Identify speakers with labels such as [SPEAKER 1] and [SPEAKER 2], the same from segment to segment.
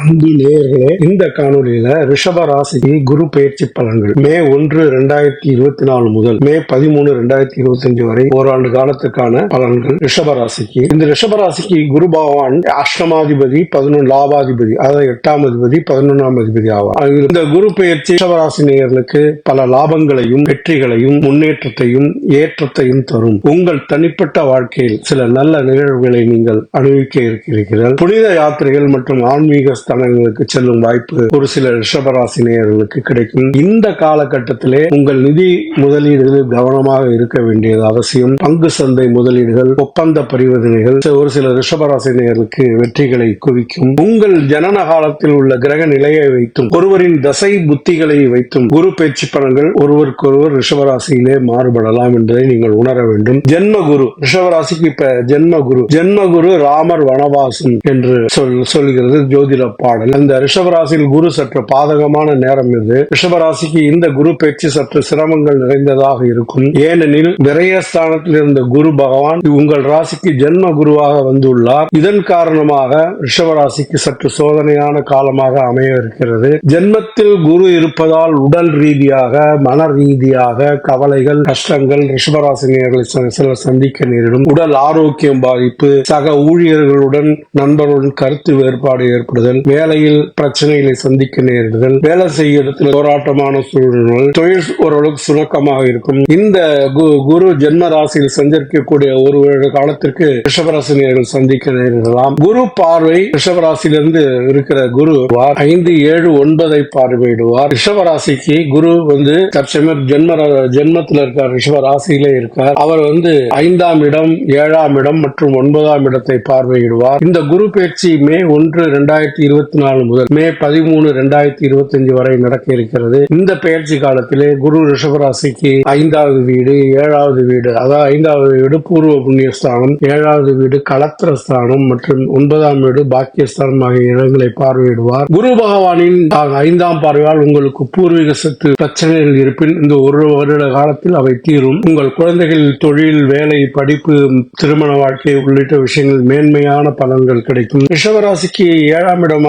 [SPEAKER 1] அன்பு நேயர்களே இந்த காணொலியில ரிஷப ராசிக்கு குரு பயிற்சி பலன்கள். மே ஒன்று ரெண்டாயிரத்தி இருபத்தி நாலு முதல் மே பதிமூணு ரெண்டாயிரத்தி இருபத்தி அஞ்சு வரை ஓராண்டு காலத்துக்கான பலன்கள் ரிஷப ராசிக்கு இந்த ரிஷப ராசிக்கு குரு பகவான் அஷ்டமாதிபதி பதினொன்று லாபாதிபதி அதாவது எட்டாம் அதிபதி பதினொன்றாம் அதிபதி ஆவார். இந்த குரு பயிற்சி ரிஷபராசி நேயர்களுக்கு பல லாபங்களையும் வெற்றிகளையும் முன்னேற்றத்தையும் ஏற்றத்தையும் தரும். உங்கள் தனிப்பட்ட வாழ்க்கையில் சில நல்ல நிகழ்வுகளை நீங்கள் அனுபவிக்க இருக்கிறீர்கள். புனித யாத்திரைகள் மற்றும் ஆன்மீக ஸ்தலங்களுக்கு செல்லும் வாய்ப்பு ஒரு சில ரிஷபராசி நேயர்களுக்கு கிடைக்கும். இந்த காலகட்டத்திலே உங்கள் நிதி முதலீடுகளில் கவனமாக இருக்க வேண்டியது அவசியம். பங்கு சந்தை முதலீடுகள் ஒப்பந்த பரிவர்த்தனைகள் ஒரு சில ரிஷபராசி நேயர்களுக்கு வெற்றிகளை குவிக்கும். உங்கள் ஜனன காலத்தில் உள்ள கிரக நிலையை வைத்தும் ஒருவரின் தசை புத்திகளை வைத்தும் குரு பேச்சு பலன்கள் ஒருவருக்கொருவர் ரிஷபராசியிலே மாறுபடலாம் என்பதை நீங்கள் உணர வேண்டும். ஜென்ம குரு ரிஷபராசிக்கு இப்ப ஜென்ம குரு ஜென்ம குரு ராமர் வனவாசம் என்று சொல் சொல்கிறது ஜோதிட பாடல். இந்த ரிஷபராசியில் குரு சற்று பாதகமான நேரம் இது. ரிஷபராசிக்கு இந்த குரு பயிற்சி சற்று சிரமங்கள் நிறைந்ததாக இருக்கும். ஏனெனில் விரயஸ்தானத்தில் இருந்த குரு பகவான் உங்கள் ராசிக்கு ஜென்ம குருவாக வந்துள்ளார். இதன் காரணமாக ரிஷபராசிக்கு சற்று சோதனையான காலமாக அமைய இருக்கிறது ஜென்மத்தில் குரு இருப்பதால் உடல் ரீதியாக மன ரீதியாக கவலைகள் கஷ்டங்கள் ரிஷபராசினியர்களை சிலர் சந்திக்க நேரிடும். உடல் ஆரோக்கியம் பாதிப்பு சக ஊழியர்களுடன் நண்பர்களுடன் கருத்து வேறுபாடு ஏற்படுதல் வேலையில் பிரச்சனைகளை சந்திக்க நேரிடுதல். வேலை செய்ய இடத்தில் போராட்டமான சூழ்நிலை தொழில் ஓரளவுக்கு சுணக்கமாக இருக்கும். இந்த கு- குரு ஜென்ம ராசியில் சஞ்சரிக்கக்கூடிய ஒரு காலத்திற்கு ரிஷபராசினியர்கள் சந்திக்க நேரிடலாம். குரு பார்வை ரிஷபராசியிலிருந்து இருக்கிற குரு ஐந்து ஏழு ஒன்பதை பார்வையிடுவார். ரிஷபராசிக்கு குரு வந்து தற்சமயம் ஜென்ம ஜென்மத்தில் இருக்கார். ரிஷப ராசியிலே இருக்கார். அவர் வந்து ஐந்தாம் இடம் ஏழாம் இடம் மற்றும் ஒன்பதாம் இடத்தை பார்வையிடுவார். இந்த குரு பயிற்சி மே ஒன்று இரண்டாயிரத்தி இருபத்தி நாலு முதல் மே பதிமூணு இரண்டாயிரத்தி இருபத்தி அஞ்சு வரை நடக்க இருக்கிறது. இந்த பயிற்சி காலத்திலே குரு ரிஷபராசிக்கு ஐந்தாவது வீடு ஏழாவது வீடு அதாவது ஐந்தாவது வீடு பூர்வ புண்ணியஸ்தானம் ஏழாவது வீடு கலத்திரஸ்தானம் மற்றும் ஒன்பதாம் வீடு பாக்கியஸ்தானம் ஆகிய இடங்களை பார்வையிடுவார். குரு பகவானின் ஐந்தாம் பார்வையால் உங்களுக்கு பூர்வீக சொத்து பிரச்சனைகள் இருப்பின் இந்த ஒரு வருட காலத்தில் அவை தீரும். உங்கள் குழந்தைகள் தொழில் வேலை படிப்பு திருமண வாழ்க்கை உள்ளிட்ட விஷயங்கள் மேன்மையான பலன்கள் கிடைக்கும். ரிஷபராசிக்கு ஏழாம் இடமான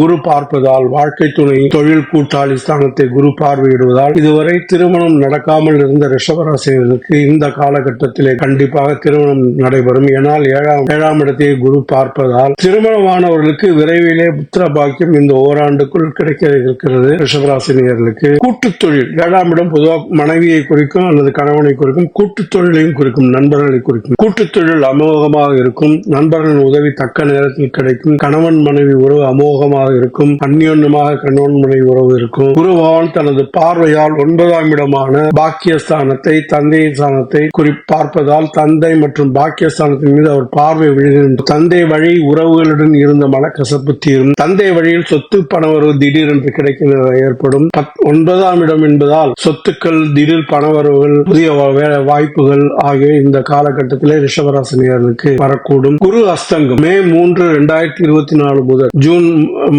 [SPEAKER 1] குரு பார்ப்பதால் வாழ்க்கை துணை தொழில் கூட்டாளி ஸ்தானத்தை குரு பார்வையிடுவதால் இதுவரை திருமணம் நடக்காமல் இருந்த ரிஷபராசினருக்கு இந்த காலகட்டத்திலே கண்டிப்பாக திருமணம் நடைபெறும். ஏனால் ஏழாம் ஏழாம் இடத்தை குரு பார்ப்பதால் திருமணமானவர்களுக்கு விரைவிலே புத்திர பாக்கியம் இந்த ஓராண்டுக்குள் கிடைக்க இருக்கிறது. ரிஷபராசினியர்களுக்கு கூட்டு தொழில் ஏழாம் இடம் பொதுவாக மனைவியை குறிக்கும் அல்லது கணவனை குறிக்கும் கூட்டு தொழிலையும் குறிக்கும் நண்பர்களை குறிக்கும். கூட்டு தொழில் அமோகமாக இருக்கும். நண்பர்களின் உதவி தக்க நேரத்தில் கிடைக்கும். கணவன் மனைவி உறவு அமோகமாக இருக்கும் அந்யோன்யமாக கணவன் உறவு இருக்கும். குரு பகவான் தனது பார்வையால் ஒன்பதாம் இடமான பாக்கியஸ்தானத்தை தந்தையின் ஸ்தானத்தை குறிப்பார்ப்பதால் தந்தை மற்றும் பாக்கியஸ்தானத்தின் மீது அவர் பார்வை விழுகின்ற தந்தை வழி உறவுகளுடன் இருந்த மனக்கசப்பு தீரும். தந்தை வழியில் சொத்து பண வரவு திடீரென்று கிடைக்கிற ஏற்படும். ஒன்பதாம் இடம் என்பதால் சொத்துக்கள் திடீர் பணவரவுகள் புதிய வேலை வாய்ப்புகள் ஆகிய இந்த காலகட்டத்திலே ரிஷபராசினியர்களுக்கு வரக்கூடும். குரு அஸ்தங்கம் மே மூன்று இரண்டாயிரத்தி இருபத்தி நாலு முதல் ஜூன்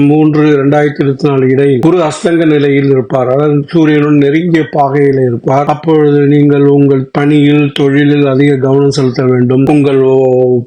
[SPEAKER 1] மூன்று இரண்டாயிரத்தி இருபத்தி நாலு இடையில் குரு அஸ்தங்க நிலையில் இருப்பார். அதாவது சூரியனுடன் நெருங்கிய பாகையில் இருப்பார். அப்பொழுது நீங்கள் உங்கள் பணியில் தொழிலில் அதிக கவனம் செலுத்த வேண்டும். உங்கள்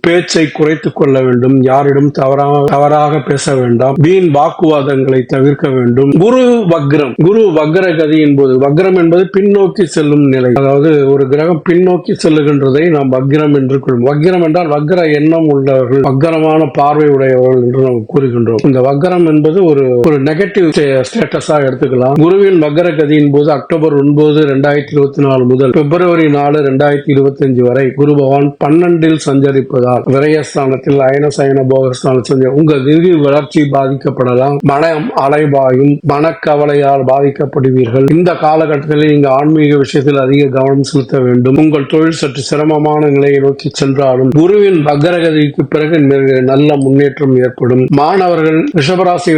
[SPEAKER 1] பேச்சை குறைத்துக் கொள்ள வேண்டும். யாரிடம் தவறாக தவறாக பேச வேண்டாம். வீண் வாக்குவாதங்களை தவிர்க்க வேண்டும். குரு வக்ரம் குரு வக்ர கதியின் போது வக்ரம் என்பது பின்னோக்கி செல்லும் நிலை. அதாவது ஒரு கிரகம் பின்னோக்கி செல்லுகின்றதை நாம் வக்ரம் என்று கொள்ளும் வக்ரம் என்றால் வக்ர எண்ணம் உள்ளவர்கள் வக்ரமான பார்வை உடையவர்கள் என்று நாம் கூறுகின்றோம். இந்த வக்கரம் என்பது ஒரு ஒரு நெகட்டிவ் ஸ்டேட்டஸாக எடுத்துக்கலாம். குருவின் வக்கர கதியின் போது அக்டோபர் ஒன்பது ரெண்டாயிரத்தி இருபத்தி நாலு முதல் பிப்ரவரி நாலு ரெண்டாயிரத்தி இருபத்தி அஞ்சு வரை குரு பகவான் பன்னெண்டில் சஞ்சரிப்பதால் விரயஸ்தானத்தில் அயனசயன போகஸ்தானத்தில் சஞ்சரி உங்கள் நிதி வளர்ச்சி பாதிக்கப்படலாம். மனம் அலைபாயும் மனக்கவலையால் பாதிக்கப்படுவீர்கள். இந்த காலகட்டத்தில் நீங்கள் ஆன்மீக விஷயத்தில் அதிக கவனம் செலுத்த வேண்டும். உங்கள் தொழில் சற்று சிரமமான நிலையை நோக்கி சென்றாலும் குருவின் வக்ரகதிக்கு பிறகு நல்ல முன்னேற்றம் ஏற்படும். மாணவர்கள் ரிஷபராசி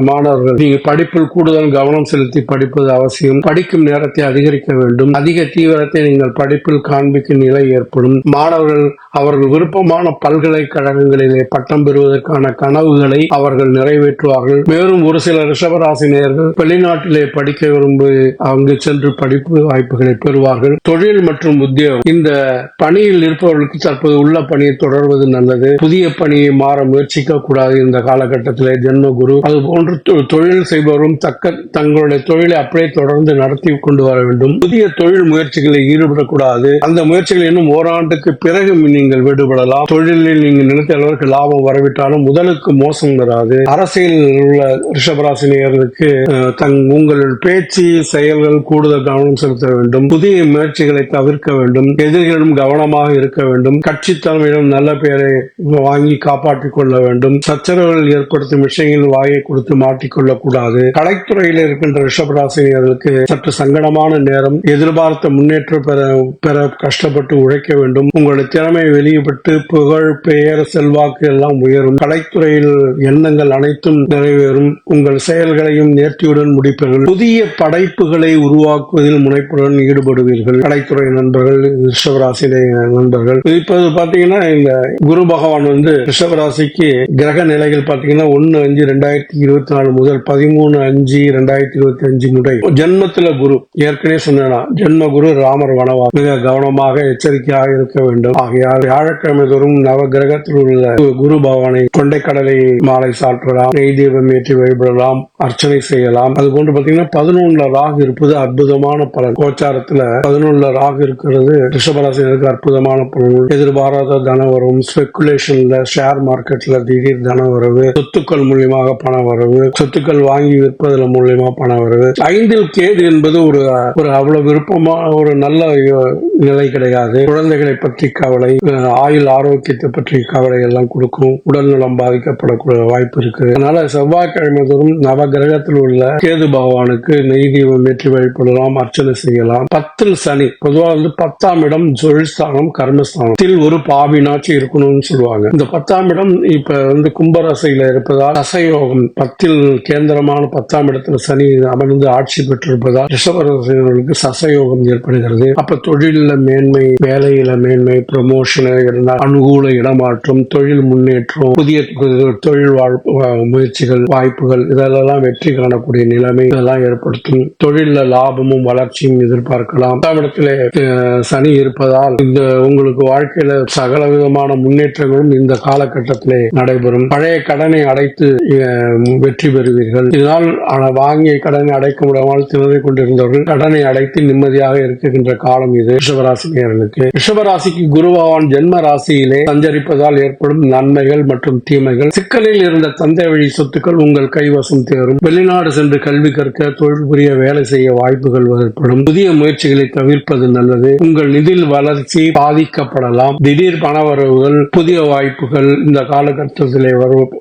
[SPEAKER 1] மாணவர்கள். நீங்க படிப்பில் கூடுதல் கவனம் செலுத்தி படிப்பது அவசியம். படிக்கும் நேரத்தை அதிகரிக்க வேண்டும். அதிக தீவிரத்தை நீங்கள் படிப்பில் காண்பிக்கும் நிலை ஏற்படும். மாணவர்கள் அவர்கள் விருப்பமான பல்கலைக்கழகங்களிலே பட்டம் பெறுவதற்கான கனவுகளை அவர்கள் நிறைவேற்றுவார்கள். மேலும் ஒரு சில ரிஷபராசி வெளிநாட்டிலே படிக்க விரும்பி அங்கு சென்று படிப்பு வாய்ப்புகளை பெறுவார்கள். தொழில் மற்றும் உத்தியோகம். இந்த பணியில் இருப்பவர்களுக்கு தற்போது உள்ள பணியை தொடர்வது நல்லது. புதிய பணியை மாற முயற்சிக்க கூடாது இந்த காலகட்டத்தில் காலகட்டத்திலே ஜென்ம குரு அது போன்று தொழில் செய்பவரும் தக்க தங்களுடைய தொழிலை அப்படியே தொடர்ந்து நடத்தி கொண்டு வர வேண்டும். புதிய தொழில் முயற்சிகளில் ஈடுபடக்கூடாது. அந்த முயற்சிகள் இன்னும் ஓராண்டுக்கு பிறகு நீங்கள் விடுபடலாம். தொழிலில் நீங்கள் நினைத்த அளவுக்கு லாபம் வரவிட்டாலும் முதலுக்கு மோசம் வராது. அரசியலில் உள்ள ரிஷபராசினியர்களுக்கு தங் உங்கள் பேச்சு செயல்கள் கூடுதல் கவனம் செலுத்த வேண்டும். புதிய முயற்சிகளை தவிர்க்க வேண்டும். எதிரிகளிடம் கவனமாக இருக்க வேண்டும். கட்சி தலைமையிடம் நல்ல பெயரை வாங்கி காப்பாற்றிக் கொள்ள வேண்டும். சச்சரவுகள் ஏற்படுத்தும் விஷயங்களில் வாயை கொடுத்து மாட்டிக்கொள்ளக் கூடாது கலைத்துறையில் இருக்கின்ற ரிஷபராசினியர்களுக்கு சற்று சங்கடமான நேரம். எதிர்பார்த்த முன்னேற்றம் பெற பெற கஷ்டப்பட்டு உழைக்க வேண்டும். உங்களுடைய திறமை வெளியிட்டு புகழ் பெயர் செல்வாக்கு எல்லாம் உயரும். கலைத்துறையில் எண்ணங்கள் அனைத்தும் நிறைவேறும். உங்கள் செயல்களையும் நேர்த்தியுடன் முடிப்பீர்கள். புதிய படைப்புகளை உருவாக்குவதில் முனைப்புடன் ஈடுபடுவீர்கள். கலைத்துறை நண்பர்கள் ரிஷபராசி நண்பர்கள். இப்போது பாத்தீங்கன்னா இந்த குரு பகவான் வந்து ரிஷபராசிக்கு கிரக நிலைகள் பாத்தீங்கன்னா ஒன்னு அஞ்சு ரெண்டாயிரத்தி இருபத்தி நாலு முதல் பதிமூணு அஞ்சு ரெண்டாயிரத்தி இருபத்தி அஞ்சு முறை ஜென்மத்துல குரு. ஏற்கனவே சொன்னா ஜென்ம குரு ராமர் வனவா மிக கவனமாக எச்சரிக்கையாக இருக்க வேண்டும். ஆகையால் வியாழக்கிழமை தோறும் நவ கிரகத்தில் உள்ள குரு பகவானை கொண்டைக்கடலை மாலை சாற்றலாம் நெய் தீபம் ஏற்றி வழிபடலாம் அர்ச்சனை செய்யலாம். அது போன்று பாத்தீங்கன்னா பதினொன்னுல ராகு இருப்பது அற்புதமான பலன். கோச்சாரத்துல பதினொன்னுல ராகு இருக்கிறது ரிஷபராசினருக்கு அற்புதமான பலன். எதிர்பாராத தன வரும் ஸ்பெகுலேஷன்ல ஷேர் மார்க்கெட்ல திடீர் தன வரவு சொத்துக்கள் மூலியமாக பணம் வரவு சொத்துக்கள் வாங்கி விற்பதன் மூலியமா பணம் வருது. ஐந்தில் கேது என்பது ஒரு ஒரு அவ்வளவு விருப்பமா ஒரு நல்ல நிலை கிடையாது. குழந்தைகளை பற்றி கவலை ஆயுள் ஆரோக்கியத்தை பற்றி கவலை எல்லாம் கொடுக்கும். உடல்நலம் பாதிக்கப்படக்கூடிய வாய்ப்பு இருக்கு அதனால செவ்வாய்க்கிழமை தோறும் நவ கிரகத்தில் உள்ள கேது பகவானுக்கு நெய் தீபம் ஏற்றி வழிபடலாம் அர்ச்சனை செய்யலாம். பத்தில் சனி பொதுவா வந்து பத்தாம் இடம் தொழில்ஸ்தானம் கர்மஸ்தானம். ஒரு பாவினாச்சு இருக்கணும்னு சொல்லுவாங்க. இந்த பத்தாம் இடம் இப்ப வந்து கும்பராசியில இருப்பதால் ரசயோகம் பத்தில் கேந்திரமான பத்தாம் இடத்துல சனி அமர்ந்து ஆட்சி பெற்றிருப்பதால் ரிஷபரசர்களுக்கு சசயோகம் ஏற்படுகிறது. அப்ப தொழில மேன்மை வேலையில மேன்மை ப்ரமோஷன் இருந்தால் அனுகூல இடமாற்றம் தொழில் முன்னேற்றம் புதிய தொழில் வாழ்ப்பு முயற்சிகள் வாய்ப்புகள் இதெல்லாம் வெற்றி காணக்கூடிய நிலைமை இதெல்லாம் ஏற்படுத்தும். தொழில லாபமும் வளர்ச்சியும் எதிர்பார்க்கலாம். பத்தாம் இடத்துல சனி இருப்பதால் இந்த உங்களுக்கு வாழ்க்கையில சகல விதமான முன்னேற்றங்களும் இந்த காலகட்டத்திலே நடைபெறும். பழைய கடனை அடை அஹ், வெற்றி பெறுவீர்கள். இதனால் ஆன வாங்கிய கடனை அடைக்க முடியாமல் திணறிக் கொண்டிருந்தவர்கள் கடனை அடைத்து நிம்மதியாக இருக்கின்ற காலம் இது. ரிஷபராசினியர்களுக்கு ரிஷபராசிக்கு குரு பகவான் ஜென்ம ராசியிலே சஞ்சரிப்பதால் ஏற்படும் நன்மைகள் மற்றும் தீமைகள். சிக்கலில் இருந்த தந்தை வழி சொத்துக்கள் உங்கள் கைவசம் தேரும். வெளிநாடு சென்று கல்வி கற்க தொழில் புரிய வேலை செய்ய வாய்ப்புகள் ஏற்படும் புதிய முயற்சிகளை தவிர்ப்பது நல்லது. உங்கள் நிதியில் வளர்ச்சி பாதிக்கப்படலாம். திடீர் பணவரவுகள் புதிய வாய்ப்புகள் இந்த காலகட்டத்திலே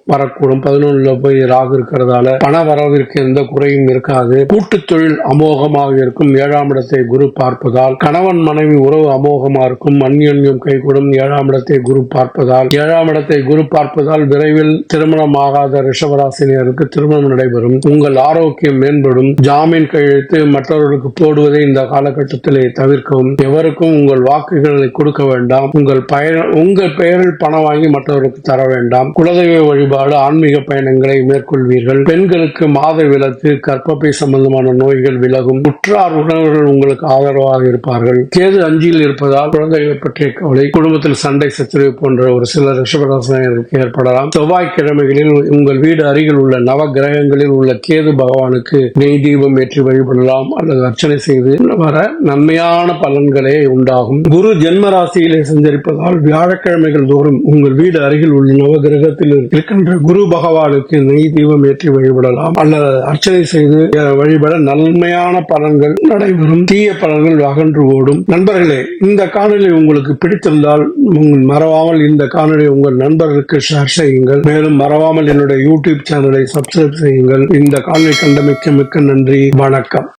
[SPEAKER 1] வரக்கூடும். வரக்கூடும் பதினொன்னுல போய் ராகு இருக்கிறதால பண வரவிற்கு எந்த குறையும் இருக்காது. கூட்டு தொழில் அமோகமாக இருக்கும். ஏழாம் இடத்தை குரு பார்ப்பதால் கணவன் மனைவி உறவு அமோகமா இருக்கும். அந்யோன்யம் கைகூடும். ஏழாம் இடத்தை குரு பார்ப்பதால் ஏழாம் இடத்தை குரு பார்ப்பதால் விரைவில் திருமணம் ஆகாத ரிஷபராசினியருக்கு திருமணம் நடைபெறும். உங்கள் ஆரோக்கியம் மேம்படும். ஜாமீன் கையெழுத்து மற்றவர்களுக்கு போடுவதை இந்த காலகட்டத்திலே தவிர்க்கவும். எவருக்கும் உங்கள் வாக்குகளை கொடுக்க வேண்டாம். உங்கள் பெயர் உங்கள் பெயரில் பணம் வாங்கி மற்றவர்களுக்கு தர வேண்டாம். குலதெய்வ வழிபாடு ஆன்மீக பயணங்களை மேற்கொள்வீர்கள். பெண்களுக்கு மாத விலக்கு கற்பப்பை சம்பந்தமான நோய்கள் விலகும். உற்றார் உறவினர்கள் உங்களுக்கு ஆதரவாக இருப்பார்கள். கேது அஞ்சில் இருப்பதால் குழந்தைகளை பற்றிய கவலை குடும்பத்தில் சண்டை சச்சரவு போன்ற ஒரு சில ரிஷபராசனர்களுக்கு ஏற்படலாம். செவ்வாய்க்கிழமைகளில் உங்கள் வீடு அருகில் உள்ள நவ கிரகங்களில் உள்ள கேது பகவானுக்கு நெய் தீபம் ஏற்றி வழிபடலாம் அல்லது அர்ச்சனை செய்து வர நன்மையான பலன்களே உண்டாகும். குரு ஜென்ம ராசியிலே சஞ்சரிப்பதால் வியாழக்கிழமைகள் தோறும் உங்கள் வீடு அருகில் உள்ள நவ கிரகத்தில் இருக்கின்ற குரு பகவானுக்கு நெய் தீபம் ஏற்றி வழிபடலாம். அல்லது அர்ச்சனை செய்து வழிபட நன்மையான பலன்கள் நடைபெறும். தீய பலன்கள் அகன்று ஓடும். நண்பர்களே இந்த காணொலி உங்களுக்கு பிடித்திருந்தால் மறவாமல் இந்த காணொலி உங்கள் நண்பர்களுக்கு ஷேர் செய்யுங்கள். மேலும் மறவாமல் என்னுடைய யூடியூப் சேனலை சப்ஸ்கிரைப் செய்யுங்கள். இந்த காணொலி கண்டமைக்கு மிக்க நன்றி. வணக்கம்.